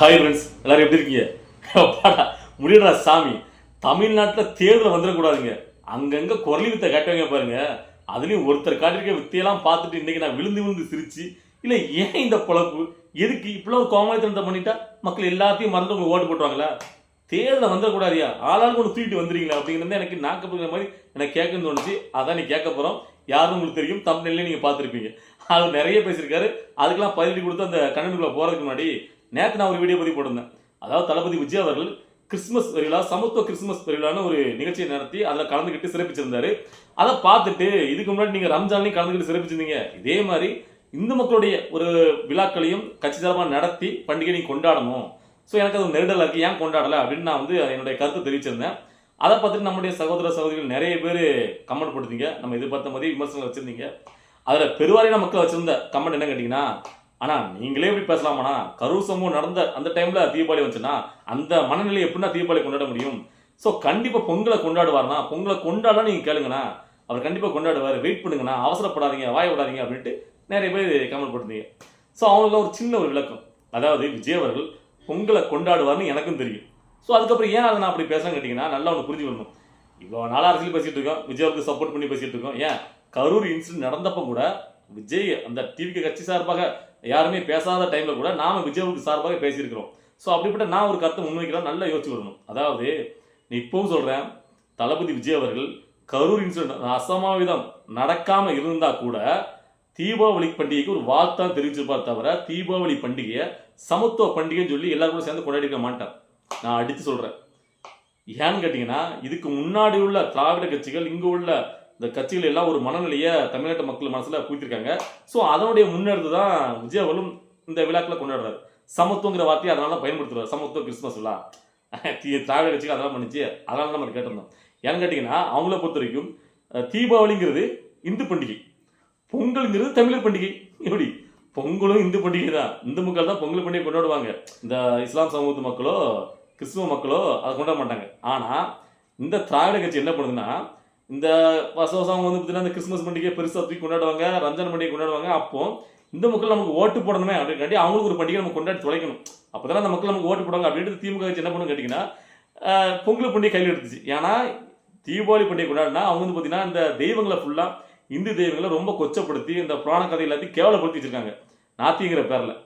Hi friends எல்லாரும் எப்படி இருக்கீங்க? அப்பாடா முடியடா சாமி. தமிழ்நாட்டில் தேர்தல் வந்துடக்கூடாதுங்க. அங்கங்க குரலி வித்தை காட்டுவாங்க பாருங்க. அதுலயும் ஒருத்தர் காட்டிருக்க வித்தையெல்லாம் பார்த்துட்டு இன்னைக்கு நான் விழுந்து விழுந்து சிரிச்சு இல்லை ஏன் இந்த பொழப்பு? எதுக்கு இப்படிலாம் ஒரு கோமாளித்தனத்தை பண்ணிட்டா? மக்கள் எல்லாத்தையும் மறந்து உங்களுக்கு ஓட்டு போட்டுருவாங்களா? தேர்தல் வந்துடக்கூடாதியா? ஆளாளுக்கு ஒன்று தூக்கிட்டு வந்துடுங்களா அப்படிங்கிறது எனக்கு நாக்கப்படுற மாதிரி எனக்கு கேட்கணும்னு தோணுச்சு. அதான் நீ கேட்க போறோம். யாரும் உங்களுக்கு தெரியும். தமிழ்நிலையும் நீங்க பார்த்துருப்பீங்க. அவர் நிறைய பேசியிருக்காரு. அதுக்கெல்லாம் பதிலடி கொடுத்து அந்த கண்ணனுக்குள்ளே போறதுக்கு முன்னாடி நேற்று நான் ஒரு வீடியோ பதிவு போட்டிருந்தேன். அதாவது தளபதி விஜய் அவர்கள் கிறிஸ்மஸ் பெருவிழா சமத்துவ கிறிஸ்மஸ் பெருவிழான்னு ஒரு நிகழ்ச்சியை நடத்தி அதில் கலந்துக்கிட்டு சிறப்பிச்சிருந்தாரு. அதை பார்த்துட்டு இதுக்கு முன்னாடி நீங்கள் ரம்ஜான்லையும் கலந்துக்கிட்டு சிறப்பிச்சிருந்தீங்க. இதே மாதிரி இந்து மக்களுடைய ஒரு விழாக்களையும் கட்சி சார்பாக நடத்தி பண்டிகை நீங்கள் கொண்டாடணும். ஸோ எனக்கு அது நெருடலாக இருக்குது ஏன் கொண்டாடலை? அப்படின்னு நான் வந்து என்னுடைய கருத்தை தெரிவிச்சிருந்தேன். அதை பார்த்துட்டு நம்முடைய சகோதர சகோதரிகள் நிறைய பேர் கமெண்ட் கொடுத்தீங்க நம்ம எதிர்பார்த்த மாதிரி விமர்சனம் வச்சுருந்தீங்க. அதில் பெருவாரியான மக்கள் வச்சுருந்த கமெண்ட் என்ன கேட்டிங்கன்னா ஆனால் நீங்களே எப்படி பேசலாமாண்ணா? கரூர் சம்பவம் நடந்த அந்த டைமில் தீபாவளி வந்துச்சுன்னா அந்த மனநிலை எப்படின்னா தீபாவளி கொண்டாட முடியும்? ஸோ கண்டிப்பாக பொங்கலை கொண்டாடுவார்னா பொங்கலை கொண்டாடலாம் நீங்கள் கேளுங்கண்ணா. அவர் கண்டிப்பாக கொண்டாடுவார். வெயிட் பண்ணுங்கண்ணா. அவசரப்படாதீங்க வாய விடாதீங்க அப்படின்ட்டு நிறைய பேர் கமெண்ட் போட்டிருந்தீங்க. ஸோ அவங்களுக்கு ஒரு சின்ன ஒரு விளக்கம். அதாவது விஜய் அவர்கள் பொங்கலை கொண்டாடுவார்னு எனக்கும் தெரியும். ஸோ அதுக்கப்புறம் ஏன் அதை நான் அப்படி பேசலாம் கேட்டிங்கன்னா நல்லா ஒன்று புரிஞ்சுக்கணும் இவ்வளோ நாளாக அரசியல் பேசிகிட்டு இருக்கோம். விஜயாவுக்கு சப்போர்ட் பண்ணி பேசிகிட்டு இருக்கோம். ஏன்? கரூர் இன்சிடென்ட் நடந்தப்போ கூட விஜய் அந்த டிவிக்கு கட்சி சார்பாக யாருமே பேசாத டைமில் கூட நாம் விஜய்வுக்கு சார்பாக பேசியிருக்கிறோம். ஸோ அப்படிப்பட்ட நான் ஒரு கருத்தை முன்வைக்கலாம் நல்லா யோசிச்சு வரணும். அதாவது நீ இப்பவும் சொல்கிறேன் தளபதி விஜய் அவர்கள் கரூர் இன்சிடென்ட் அசமாவிதம் நடக்காமல் இருந்தால் கூட தீபாவளி பண்டிகைக்கு ஒரு வாழ்த்தான் தெரிவிச்சிருப்பார் தவிர தீபாவளி பண்டிகையை சமத்துவ பண்டிகைன்னு சொல்லி எல்லாரும் கூட சேர்ந்து கொண்டாடி இருக்க மாட்டேன். நான் அடித்து சொல்கிறேன் ஏன்னு கேட்டிங்கன்னா இதுக்கு முன்னாடி உள்ள திராவிட கட்சிகள் இங்கே உள்ள இந்த கட்சிகள் எல்லாம் ஒரு மனநிலையை தமிழ்நாட்டு மக்கள் மனசில் குவித்திருக்காங்க ஸோ அதனுடைய முன்னெடுத்து தான் விஜய் அவர்களும் இந்த விழாக்களை கொண்டாடுறாரு. சமத்துவங்கிற வார்த்தையை அதனால தான் பயன்படுத்துறாரு. சமத்துவ கிறிஸ்மஸ் விழா. திராவிட கட்சிகள் அதெல்லாம் பண்ணிச்சு. அதனால நம்ம கேட்டிருந்தோம். ஏன்னு கேட்டிங்கன்னா அவங்கள பொறுத்த வரைக்கும் தீபாவளிங்கிறது இந்து பண்டிகை. பொங்கல்ங்கிறது தமிழர் பண்டிகை. எப்படி? பொங்கலும் இந்து பண்டிகை தான். இந்து மக்கள் தான் பொங்கல் பண்டிகை கொண்டாடுவாங்க. இந்த இஸ்லாம் சமூகத்து மக்களோ கிறிஸ்துவ மக்களோ அதை கொண்டாட மாட்டாங்க. ஆனால் இந்த திராவிட கட்சி என்ன பண்ணுதுன்னா இந்த வருஷ வருஷம் அவங்க வந்து பார்த்தீங்கன்னா இந்த கிறிஸ்மஸ் பண்டிகை பெருசாக தூக்கி கொண்டாடுவாங்க ரம்ஜான் பண்டிகை கொண்டாடுவாங்க. அப்போ இந்த மக்கள் நமக்கு ஓட்டு போடணுமே அப்படின்காண்டி அவங்களுக்கு ஒரு பண்டிகை நம்ம கொண்டாடி தொலைக்கணும். அப்போ அந்த மக்கள் நமக்கு ஓட்டு போடுவாங்க அப்படின்ட்டு திமுக என்ன பண்ணணும் கேட்டிங்கன்னா பொங்கல் பண்டிகை கையில் எடுத்துச்சு. ஏன்னா தீபாவளி பண்டிகை கொண்டாடினா அவங்க வந்து பார்த்தீங்கன்னா இந்த தெய்வங்களை ஃபுல்லாக இந்து தெய்வங்களை ரொம்ப கொச்சப்படுத்தி இந்த புராண கதை எல்லாத்தையும் கேவலப்படுத்தி வச்சிருக்காங்க. நாத்திங்கிற பேரில்.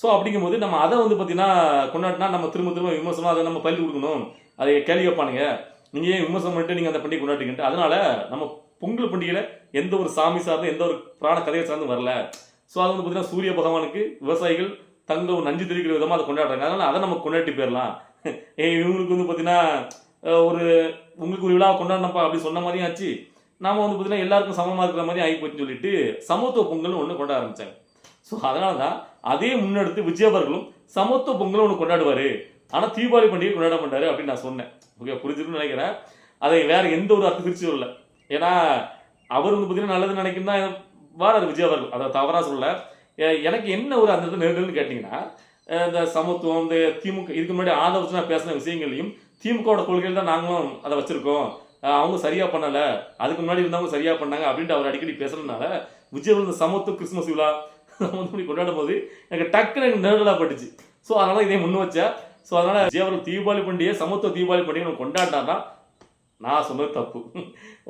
ஸோ அப்படிங்கும்போது நம்ம அதை வந்து பார்த்தீங்கன்னா கொண்டாடினா நம்ம திரும்ப திரும்ப விமர்சனம் அதை நம்ம பள்ளி கொடுக்கணும். அதை கேள்வி வைப்பானுங்க. நீங்கள் ஏன் விமர்சனம் பண்ணிட்டு நீங்கள் அந்த பண்டிகை கொண்டாடுறீங்கன்ட்டு அதனால நம்ம பொங்கல் பண்டிகையில் எந்த ஒரு சாமி சார்ந்து எந்த ஒரு புராண கதையை சார்ந்து வரல. ஸோ அது வந்து பார்த்தீங்கன்னா சூரிய பகவானுக்கு விவசாயிகள் தங்க நஞ்சு தெரிவிக்கிற விதமாக அதை கொண்டாடுறாங்க. அதனால் அதை நம்ம கொண்டாடி போயிடலாம். இவங்களுக்கு வந்து பார்த்தீங்கன்னா ஒரு உங்களுக்கு ஒரு விழா கொண்டாடினப்பா அப்படி சொன்ன மாதிரியும் ஆச்சு. நாம் வந்து பார்த்தீங்கன்னா எல்லாருக்கும் சமமாக இருக்கிற மாதிரி ஆகி போச்சுன்னு சொல்லிட்டு சமத்துவ பொங்கல்னு ஒன்று கொண்டாட ஆரம்பித்தாங்க ஸோ அதனால தான் அதே முன்னெடுத்து விஜயபர்களும் சமத்துவ பொங்கல் ஒன்று கொண்டாடுவார். ஆனால் தீபாவளி பண்டிகை கொண்டாட மாட்டார் அப்படின்னு நான் சொன்னேன். ஓகே புரிஞ்சிருக்குன்னு நினைக்கிறேன். அதை வேற எந்த ஒரு அர்த்த திருச்சியும் இல்லை. ஏன்னா அவர் வந்து பார்த்தீங்கன்னா நல்லது நினைக்கும் தான் வாரார் விஜய் அவர்கள். அதை தவறாக சொல்ல எனக்கு என்ன ஒரு அந்த இடத்துல நெருடல்னு கேட்டிங்கன்னா இந்த சமத்துவம் இந்த திமுக இதுக்கு முன்னாடி ஆதரவு நான் பேசின விஷயங்களையும் திமுகவோட கொள்கையில் தான் நாங்களும் அதை வச்சுருக்கோம். அவங்க சரியாக பண்ணலை. அதுக்கு முன்னாடி இருந்தவங்க சரியாக பண்ணாங்க அப்படின்ட்டு அவர் அடிக்கடி பேசுறதுனால விஜய் இந்த சமத்துவ கிறிஸ்மஸ் விழா சமத்துவம் கொண்டாடும் போது எனக்கு டக்குன்னு நெருடலாக பட்டுச்சு. ஸோ அதனால் இதை முன் வச்சேன். ஸோ அதனால விஜய் தீபாவளி பண்டிகை சமத்துவ தீபாவளி பண்டிகை நம்ம கொண்டாடினா நான் சொன்னது தப்பு.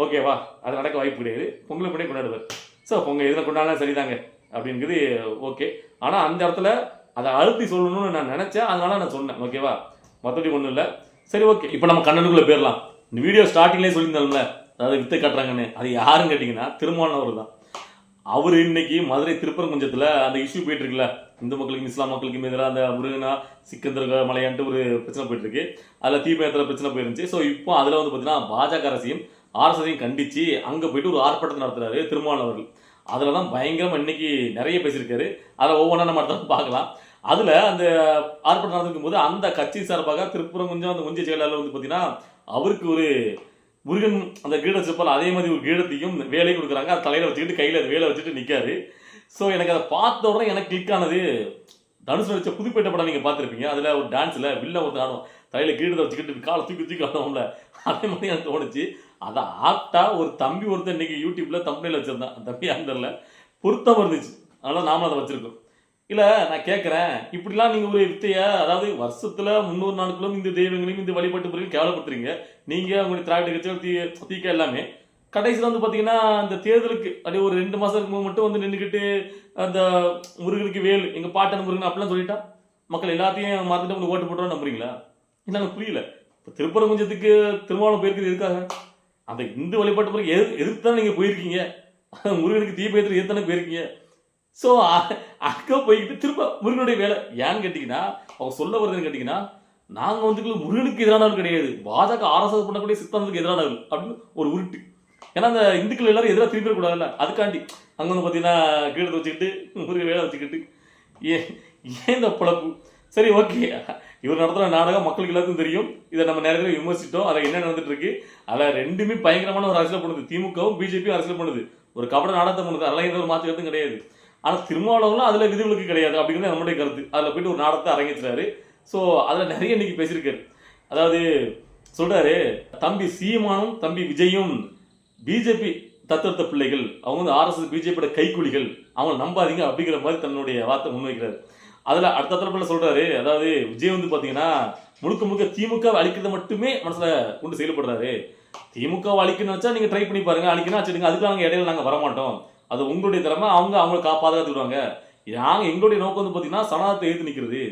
ஓகேவா அது நடக்க வாய்ப்பு கிடையாது. பொங்கல் பண்டிகை கொண்டாடுவார். ஸோ பொங்கல் இதில் கொண்டாடினா சரிதாங்க. அப்படிங்கிறது ஓகே ஆனால் அந்த இடத்துல அதை அழுத்தி சொல்லணும்னு நான் நினச்சேன். அதனால நான் சொன்னேன். ஓகேவா மற்றபடி ஒன்றும் இல்லை. சரி ஓகே இப்போ நம்ம கண்ணனுக்குள்ளே போயிடலாம். இந்த வீடியோ ஸ்டார்டிங்லேயே சொல்லியிருந்தோம்ல அதாவது வித்தை காட்டுறாங்கன்னு. அது யாருன்னு கேட்டிங்கன்னா திருமாவளவர் தான் அவர் இன்னைக்கு மதுரை திருப்பரங்குஞ்சத்தில் அந்த இஷ்யூ போயிட்டு இருக்குல்ல இந்து மக்களுக்கும் இஸ்லாம் மக்களுக்கும் எதிராக அந்த முருகனா சிக்கந்தர் மலையான்ட்டு ஒரு பிரச்சனை போயிட்டு இருக்கு அதில் தீபயத்தில் பிரச்சனை போயிருந்துச்சு. ஸோ இப்போ அதில் வந்து பார்த்தீங்கன்னா பாஜக அரசையும் ஆர்எஸ்எஸையும் கண்டித்து அங்கே போயிட்டு ஒரு ஆர்ப்பாட்டத்தை நடத்துறாரு திருமாவளவர்கள் அதில் தான் பயங்கரமாக இன்னைக்கு நிறைய பேசியிருக்காரு. அதில் ஒவ்வொன்றா நம்ம அடுத்த பார்க்கலாம். அதில் அந்த ஆர்ப்பாட்டம் நடந்துக்கும் போது அந்த கட்சி சார்பாக கொஞ்சம் அந்த ஒன்றிய செயலாளர் வந்து பார்த்தீங்கன்னா அவருக்கு ஒரு முருகன் அந்த கீழ வச்சிருப்பால் அதே மாதிரி ஒரு கீழத்தையும் வேலையும் கொடுக்குறாங்க. அது தலையில் வச்சுக்கிட்டு கையில் அது வேலை வச்சுட்டு நிற்காரு ஸோ எனக்கு அதை பார்த்த உடனே எனக்கு கிளிக் ஆனது தனுஷ் நடிச்ச புதுப்பேட்டை படம் நீங்கள் பார்த்துருப்பீங்க. அதில் ஒரு டான்ஸில் வில்ல ஒரு ஆடும் தலையில் கீழே வச்சுக்கிட்டு காலை தூக்கி தூக்கி ஆடுவோம்ல அதே மாதிரி எனக்கு தோணுச்சு. அதை ஆப்டா ஒரு தம்பி ஒருத்தன் இன்னைக்கு யூடியூப்பில் தம்பியில் வச்சிருந்தான். அந்த தம்பி அந்த பொருத்தம் இருந்துச்சு. அதனால் நாமளும் அதை வச்சுருக்கோம். இல்லை நான் கேட்குறேன் இப்படிலாம் நீங்கள் ஒரு வித்தைய? அதாவது வருஷத்தில் முந்நூறு நாட்களும் இந்த தெய்வங்களையும் இந்த வழிபாட்டு முறையும் கேவலப்படுத்துறீங்க. நீங்கள் உங்களுடைய திராவிட கட்சிகள் தீ தீக்க எல்லாமே. கடைசியில் வந்து பார்த்தீங்கன்னா அந்த தேர்தலுக்கு அப்படியே ஒரு ரெண்டு மாதத்துக்கு மட்டும் வந்து நின்றுக்கிட்டு அந்த முருகனுக்கு வேல் எங்கள் பாட்டன் முருகன் அப்படிலாம் சொல்லிட்டா? மக்கள் எல்லாத்தையும் மறந்துட்டு உங்களுக்கு ஓட்டு போட்டோம் நம்புறீங்களா? என்னங்க புரியல. இப்போ திருப்பரங்குஞ்சத்துக்கு திருமாவளம் போயிருக்கிறது எதுக்காக? அந்த இந்து வழிபாட்டு முறை எது எதிர்த்து நீங்கள் போயிருக்கீங்க? முருகனுக்கு தீபயத்தில் எதிர்த்து தானே போயிருக்கீங்க? ஸோ அங்கே போய்கிட்டு திரும்ப முருகனுடைய வேலை. ஏன்னு கேட்டிங்கன்னா அவங்க சொல்ல வருதுன்னு கேட்டிங்கன்னா நாங்கள் வந்துக்குள்ள முருகனுக்கு எதிரானவர் கிடையாது. பாஜக ஆர்எஸ்எஸ் பண்ணக்கூடிய சித்தாந்தத்துக்கு எதிரானவர் அப்படின்னு ஒரு உருட்டு. ஏன்னா அந்த இந்துக்கள் எல்லாரும் எதிராக திருப்பி கூடாதுல்ல அதுக்காண்டி அங்கே வந்து பார்த்தீங்கன்னா கீழே வச்சுக்கிட்டு முருகன் வேலை வச்சுக்கிட்டு ஏன் ஏன் இந்த பழப்பு? சரி ஓகே. இவர் நடத்துகிற நாடகம் மக்களுக்கு எல்லாத்துக்கும் தெரியும். இதை நம்ம நேரத்தில் விமர்சித்தோம். அதில் என்ன நடந்துட்டு இருக்கு அதில் ரெண்டுமே பயங்கரமான ஒரு அரசியல் பண்ணுது. திமுகவும் பிஜேபியும் அரசியல் பண்ணுது. ஒரு கபட நாடகத்தை பண்ணுது. அதெல்லாம் எந்த ஒரு மாற்று கிடையாது. ஆனால் திருமாவளவன்லாம் அதில் விதிவிலக்கு கிடையாது அப்படிங்கிறது நம்மளுடைய கருத்து. அதில் போயிட்டு ஒரு நாடகத்தை அரங்கேற்றுறாரு ஸோ அதில் நிறைய இன்னைக்கு பேசியிருக்காரு. அதாவது சொல்கிறாரு தம்பி சீமானும் தம்பி விஜயும் பிஜேபி தத்தெடுத்த பிள்ளைகள். அவங்க வந்து ஆர்எஸ்எஸ் பிஜேபியோட கைக்குலிகள். அவங்க நம்பாதீங்க அப்படிங்கிற மாதிரி தன்னுடைய வார்த்தை முன்வைக்கிறார். அதில் அடுத்த தரப்புல சொல்கிறாரு அதாவது விஜய் வந்து பார்த்தீங்கன்னா முழுக்க முழுக்க திமுக அழிக்கிறத மட்டுமே மனசில் கொண்டு செயல்படுறாரு. திமுக அழிக்கணும்னு வச்சா நீங்கள் ட்ரை பண்ணி பாருங்க. அழிக்கணும் வச்சுடுங்க அதுக்கு நாங்க இடையில நாங்கள் வரமாட்டோம். அது உங்களுடைய திறமை அவங்க அவங்களை கா பாதுகாத்துக்கிடுவாங்க நாங்கள் எங்களுடைய நோக்கம் வந்து பார்த்தீங்கன்னா சனாதத்தை எதிர்த்து நிற்கிறது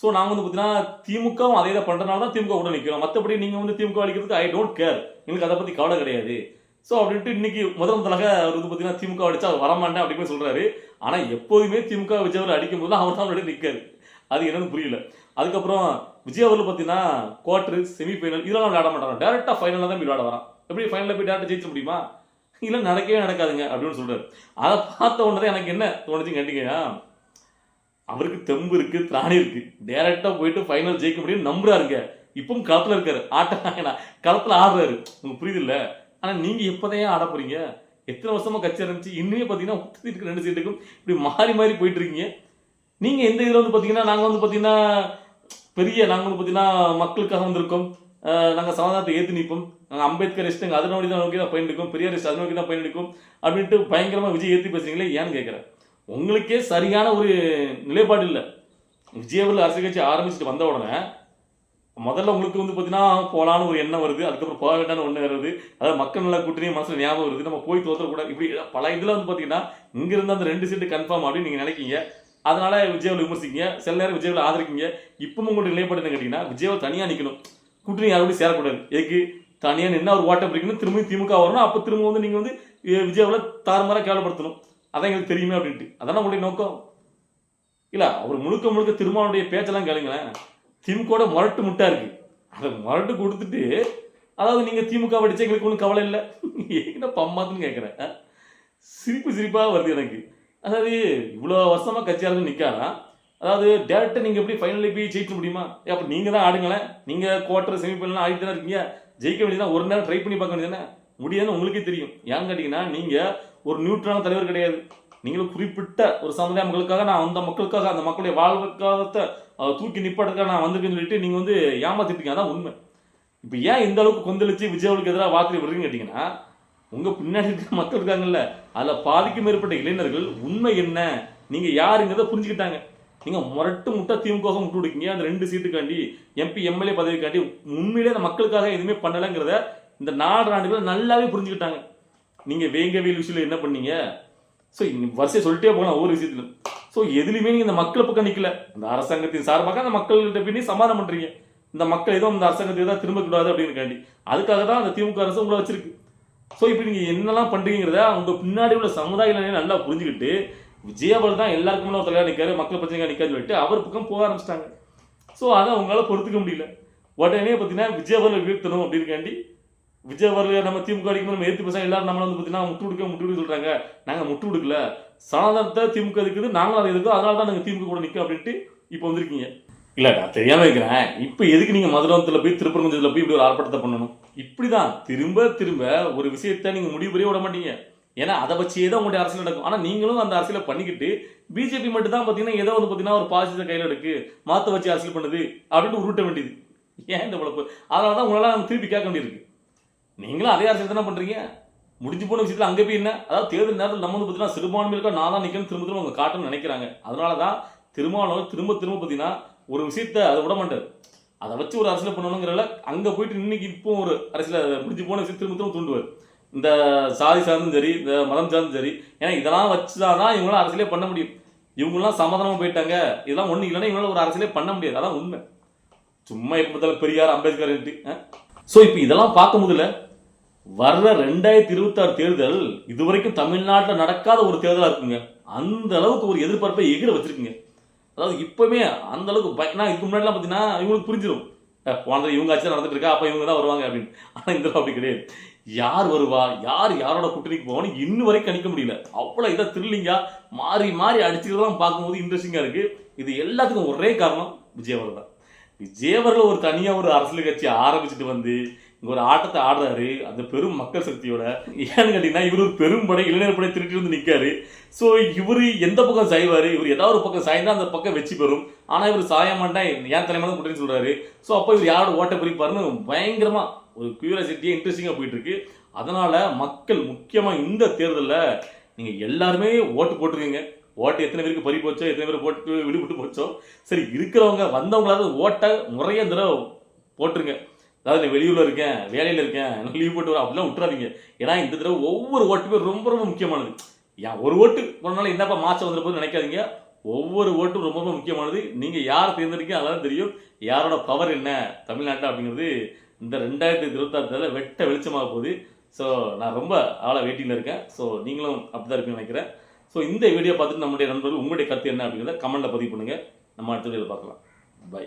ஸோ நாங்கள் வந்து பார்த்தீங்கன்னா திமுகவும் அதே தான் பண்ணுறனால தான் திமுக கூட நிற்கிறோம் மற்றபடி நீங்கள் வந்து திமுக அடிக்கிறதுக்கு ஐ டோன்ட் கேர் எங்களுக்கு அதை பற்றி கவலை கிடையாது. ஸோ அப்படின்ட்டு இன்னைக்கு முதல் முதலாக அவர் வந்து பார்த்தீங்கன்னா திமுக அடிச்சா அவர் வரமாட்டேன் அப்படின்னு சொல்கிறாரு ஆனால் எப்போதுமே திமுக விஜய் அவர் அடிக்கும் போது அவர் தான் அவருடைய நிற்காரு அது என்னன்னு புரியல. அதுக்கப்புறம் விஜய் அவர்கள் பார்த்தீங்கன்னா குவார்டர் செமிஃபைனல் இதெல்லாம் விளையாட மாட்டாங்க டேரெக்டாக ஃபைனலில் தான் போய் விளையாட வரான். எப்படி ஃபைனலில் போய் டேரக்டாக ஜெயிச்ச முடியுமா? இல்லை நடக்கவே நடக்காதுங்க அப்படின்னு சொல்றாரு. அதை பார்த்த உடனே தான் எனக்கு என்ன தோணுச்சுன்னு கண்டிக்கையா அவருக்கு தெம்பு இருக்கு திராணி இருக்கு. டேரெக்டாக போயிட்டு ஃபைனல் ஜெயிக்க முடியும் நம்புறாருங்க. இப்பவும் களத்துல இருக்காரு. ஆட்ட களத்துல ஆடுறாரு. உங்களுக்கு புரியுது இல்ல ஆனா நீங்க எப்பதான் ஆட போறீங்க? எத்தனை வருஷமா கட்சி ஆரம்பிச்சு இன்னுமே பார்த்தீங்கன்னா ஒத்த சீட்டுக்கு ரெண்டு சீட்டுக்கும் இப்படி மாறி மாறி போயிட்டு இருக்கீங்க. நீங்க எந்த இதில் வந்து பார்த்தீங்கன்னா நாங்கள் வந்து பார்த்தீங்கன்னா பெரிய நாங்கள் வந்து பார்த்தீங்கன்னா மக்களுக்காக வந்திருக்கோம். நாங்கள் சமாதானத்தை ஏற்றி நிற்போம் நாங்கள் அம்பேத்கர் இஷ்டங்க அதை நோக்கி தான் நோக்கி தான் பயணிக்கும் பெரியார் இஷ்டம் அதை நோக்கி தான் பயணிக்கும் அப்படின்ட்டு பயங்கரமாக விஜய் ஏற்றி பேசுறீங்களே ஏன்னு கேட்கறேன் உங்களுக்கே சரியான ஒரு நிலைப்பாடு இல்லை. விஜயவில் அரசியல் கட்சி ஆரம்பிச்சுட்டு வந்த உடனே முதல்ல உங்களுக்கு வந்து பார்த்தீங்கன்னா போகலான்னு ஒரு எண்ணம் வருது அதுக்கப்புறம் போக வேண்டாம்னு ஒன்று வருது. அதாவது மக்கள் நல்ல கூட்டணி மனசில் ஞாபகம் வருது. நம்ம போய் தோற்றக்கூடாது இப்படி பல இதில் வந்து பார்த்தீங்கன்னா இங்கிருந்து அந்த ரெண்டு சீட்டு கன்ஃபார்ம் அப்படின்னு நீங்கள் நினைக்கீங்க. அதனால விஜயவில் விமர்சிக்கீங்க. சில நேரம் விஜயவில் ஆதரிக்கீங்க. இப்பவும் உங்களுடைய நிலைப்பாடு என்ன கேட்டிங்கன்னா விஜயவில் தனியாக நிற்கணும் கூட்டணி யாரோடய சேரக்கூடாது. ஏக்கு தனியாக நின்று ஒரு ஓட்டம் பிடிக்கணும். திரும்பி திமுக வரணும். அப்போ திரும்ப வந்து நீங்கள் வந்து விஜயாவில் தாறுமாறாக கேவலப்படுத்தணும். அதான் எங்களுக்கு தெரியுமே அப்படின்ட்டு. அதான் உங்களுடைய நோக்கம்? இல்லை அவர் முழுக்க முழுக்க திருமாவனுடைய பேச்செல்லாம் கேளுங்களேன். திமுகோட முரட்டு முட்டா இருக்கு. அதை முரட்டு கொடுத்துட்டு அதாவது நீங்கள் திமுக படித்தா எங்களுக்கு ஒன்றும் கவலை இல்லை. என்ன பம்மாத்துன்னு கேட்குறேன் சிரிப்பு சிரிப்பாக வருது எனக்கு. அதாவது இவ்வளோ வருஷமாக கட்சியாளர்கள் நிற்காதான் அதாவது டேரக்டாக நீங்கள் எப்படி ஃபைனலில் போய் ஜெயிக்க முடியுமா? அப்போ நீங்கள் தான் ஆடுங்களேன். நீங்கள் குவார்டர் செமிஃபைனல் ஆடிட்டு தான் இருக்கீங்க. ஜெயிக்க வேண்டியதுதான் ஒரு நேரம் ட்ரை பண்ணி பார்க்க வேண்டியதானே முடியாதுன்னு உங்களுக்கே தெரியும். ஏன்னு கேட்டிங்கன்னா நீங்கள் ஒரு நியூட்ரலான தலைவர் கிடையாது. நீங்களும் குறிப்பிட்ட ஒரு சமுதாய மக்களுக்காக நான் அந்த மக்களுக்காக அந்த மக்களுடைய வாழ்வுக்காகத்தை தூக்கி நிப்பாட்டுக்காக நான் வந்திருக்கேன்னு சொல்லிட்டு நீங்கள் வந்து ஏமாத்திருக்கீங்க அதான் உண்மை. இப்போ ஏன் இந்த அளவுக்கு கொந்தளிச்சு விஜயவுக்கு எதிராக வாக்கு விடுறீங்கன்னு கேட்டிங்கன்னா உங்கள் பின்னாடி இருக்கிற மக்கள் இருக்காங்கல்ல அதில் பாதிக்கும் மேற்பட்ட இளைஞர்கள் உண்மை என்ன? நீங்கள் யாருங்கிறத புரிஞ்சுக்கிட்டாங்க. நீங்கள் முரட்டு முட்டை திமுக முட்டு கொடுக்கீங்க அந்த ரெண்டு சீட்டுக்காண்டி எம்பி எம்எல்ஏ பதவிக்காண்டி உண்மையிலே அந்த மக்களுக்காக எதுவுமே பண்ணலைங்கிறத இந்த நாலு ஆண்டுகள் நல்லாவே புரிஞ்சுக்கிட்டாங்க. நீங்கள் வேங்கவியல் விஷயத்தில் என்ன பண்ணீங்க? ஸோ வரிசையை சொல்லிட்டே போகலாம் ஒவ்வொரு விஷயத்திலும். ஸோ எதுலையுமே நீங்கள் இந்த மக்களை பக்கம் நிற்கல இந்த அரசாங்கத்தின் சார்பாக அந்த மக்கள்கிட்ட பின்னி சமாதானம் பண்ணுறீங்க இந்த மக்கள் எதுவும் இந்த அரசாங்கத்தை தான் திரும்ப கூடாது அப்படின்னு அதுக்காக தான் அந்த திமுக அரசு உங்களை வச்சிருக்கு. ஸோ இப்போ நீங்கள் என்னெல்லாம் பண்ணுறீங்கிறத அவங்க பின்னாடி உள்ள சமுதாய நல்லா புரிஞ்சுக்கிட்டு விஜயபால் தான் எல்லாருக்குமே ஒரு தலைவர் நிற்காரு மக்கள் பிரச்சனை நிற்காது சொல்லிட்டு அவர் பக்கம் போக ஆரம்பிச்சிட்டாங்க. ஸோ அதை அவங்களால பொறுத்துக்க முடியல. உடனே பார்த்தீங்கன்னா விஜயபாலை வீழ்த்தணும் அப்படின்னுக்காண்டி விஜயபால் நம்ம திமுக அடிக்கும் நம்ம எதிர்த்து பேச எல்லாரும் நம்மளை வந்து பார்த்தீங்கன்னா முட்டு கொடுக்க முட்டு கொடுக்க சொல்றாங்க. நாங்கள் முட்டு கொடுக்கல. சனாதனத்தை திமுக இருக்குது நாங்களும் அதை இருக்கோம் அதனால தான் நாங்கள் திமுக கூட நிற்கும் அப்படின்ட்டு இப்போ வந்திருக்கீங்க. இல்லை நான் தெரியாமல் இருக்கிறேன். இப்போ எதுக்கு நீங்கள் மதுரத்தில் போய் திருப்பரங்குஞ்சத்தில் போய் இப்படி ஒரு ஆர்ப்பாட்டத்தை பண்ணணும்? இப்படி தான் திரும்ப திரும்ப ஒரு விஷயத்தை நீங்கள் முடிவு புரிய விட மாட்டீங்க. ஏன்னா அதை வச்சே தான் உங்களுடைய அரசியல் நடக்கும். ஆனால் நீங்களும் அந்த அரசியலை பண்ணிக்கிட்டு பிஜேபி மட்டும் தான் பாத்தீங்கன்னா ஏதோ வந்து பாத்தீங்கன்னா ஒரு பாசிச கையில எடுக்கு மாற்ற வச்சு அரசியல் பண்ணுது அப்படின்னு உருட்ட வேண்டியது. ஏன் இந்த பொழப்பு? அதனால தான் உங்களால நம்ம திருப்பி கேட்க வேண்டியிருக்கு. நீங்களும் அதே அரசியல் தானே பண்றீங்க? முடிஞ்சு போன விஷயத்துல அங்கே போய் என்ன? அதாவது தேர்தல் நேரத்தில் நம்ம வந்து பார்த்தீங்கன்னா சிறுபான்மையிலுக்கா நான் தான் நிற்கணும் திரும்ப திரும்ப அவங்க காட்டணும்னு நினைக்கிறாங்க. அதனால தான் திருமாவளவர் திரும்ப திரும்ப பார்த்தீங்கன்னா ஒரு விஷயத்த அதை விட மாட்டார். அதை வச்சு ஒரு அரசியல் பண்ணணுங்கிறல அங்கே போயிட்டு இன்னைக்கு இப்போ ஒரு அரசியல் முடிஞ்சு போன விஷயம் திரும்ப திரும்ப தூண்டுவார். இந்த சாதி சார்ந்தும் சரி இந்த மதம் சார்ந்தும் சரி ஏன்னா இதெல்லாம் வச்சுதான் தான் இவங்களாம் அரசியலே பண்ண முடியும். இவங்கெல்லாம் சமாதானமாக போயிட்டாங்க. இதெல்லாம் ஒன்றும் இல்லைன்னா இவங்களால ஒரு அரசியலே பண்ண முடியாது. அதான் உண்மை. சும்மா எப்ப பார்த்தாலும் பெரியார் அம்பேத்கர் ஸோ இப்போ இதெல்லாம் பார்க்கும் போதுல வர்ற ரெண்டாயிரத்தி இருபத்தாறு தேர்தல் இதுவரைக்கும் தமிழ்நாட்டில் நடக்காத ஒரு தேர்தலா இருக்குங்க. அந்த அளவுக்கு ஒரு எதிர்பார்ப்பை எகிர வச்சிருக்குங்க. அதாவது இப்பவுமே அந்த அளவுக்கு பய- நான் இதுக்கு முன்னாடிலாம் பார்த்தீங்கன்னா இவங்களுக்கு புரிஞ்சிடும் அஹ், இவங்க ஆச்சு நடந்துட்டு இருக்கா அப்போ இவங்க தான் வருவாங்க அப்படின்னு. ஆனா இந்த அப்படி கிடையாது. யார் வருவா? யார் யாரோட கூட்டணிக்கு போவான்னு இன்னும் வரைக்கும் கணிக்க முடியல. அவ்வளோ இதை த்ரில்லிங்காக மாறி மாறி அடிச்சுக்கிறதெல்லாம் பார்க்கும்போது இன்ட்ரெஸ்டிங்காக இருக்குது இது எல்லாத்துக்கும் ஒரே காரணம் விஜயவர்கள் தான். விஜயவர்கள் ஒரு தனியாக ஒரு அரசியல் கட்சி ஆரம்பிச்சுட்டு வந்து இங்கே ஒரு ஆட்டத்தை ஆடுறாரு. அந்த பெரும் மக்கள் சக்தியோட. ஏன்னு கேட்டீங்கன்னா இவர் ஒரு பெரும் படை இளைஞர் படை திருட்டி வந்து நிற்காரு ஸோ இவர் எந்த பக்கம் சாய்வார்? இவர் ஏதாவது ஒரு பக்கம் சாய்ந்தா அந்த பக்கம் வெற்றி பெறும். ஆனால் இவர் சாய மாட்டேன் ஏன் தலைமையில கூட்டணி சொல்கிறாரு ஸோ அப்போ இவர் யாரோட ஓட்ட பிரிப்பாருன்னு பயங்கரமாக ஒரு கியூரியாசிட்டியே இன்ட்ரெஸ்டிங்காக போயிட்டு இருக்கு அதனால் மக்கள் முக்கியமாக இந்த தேர்தலில் நீங்கள் எல்லாருமே ஓட்டு போட்டிருக்கீங்க. ஓட்டு எத்தனை பேருக்கு பறி போச்சோ எத்தனை பேர் போட்டு விடுபட்டு போச்சோ சரி இருக்கிறவங்க வந்தவங்களாவது ஓட்டை முறையா இந்த தடவை போட்டுருங்க. அதாவது நான் வெளியூரில் இருக்கேன் வேலையில் இருக்கேன் லீவ் போட்டு வர அப்படிலாம் விட்டுறாதீங்க. ஏன்னா இந்த தடவை ஒவ்வொரு ஓட்டுமே ரொம்ப ரொம்ப முக்கியமானது. ஏன் ஒரு ஓட்டு போனாலும் என்னப்பா மாற்றம் வந்துட போது நினைக்காதீங்க. ஒவ்வொரு ஓட்டும் ரொம்ப ரொம்ப முக்கியமானது. நீங்கள் யார் தேர்ந்தெடுக்கீங்க அதெல்லாம் தெரியும். யாரோட பவர் என்ன? தமிழ்நாட்டில் அப்படிங்கிறது இந்த ரெண்டாயிரத்தி இருபத்தாறு வெட்ட வெளிச்சமாக போகுது. ஸோ நான் ரொம்ப ஆளை வெயிட்டிங்கில் இருக்கேன். ஸோ நீங்களும் அப்படிதான் இருப்பீங்கன்னு நினைக்கிறேன். ஸோ இந்த வீடியோ பார்த்துட்டு நம்முடைய நண்பர்கள் உங்களுடைய கருத்து என்ன அப்படிங்கிறத கமெண்ட்டில் பதிவு பண்ணுங்கள் நம்ம அடுத்த வீடியோவில் பார்க்கலாம். பை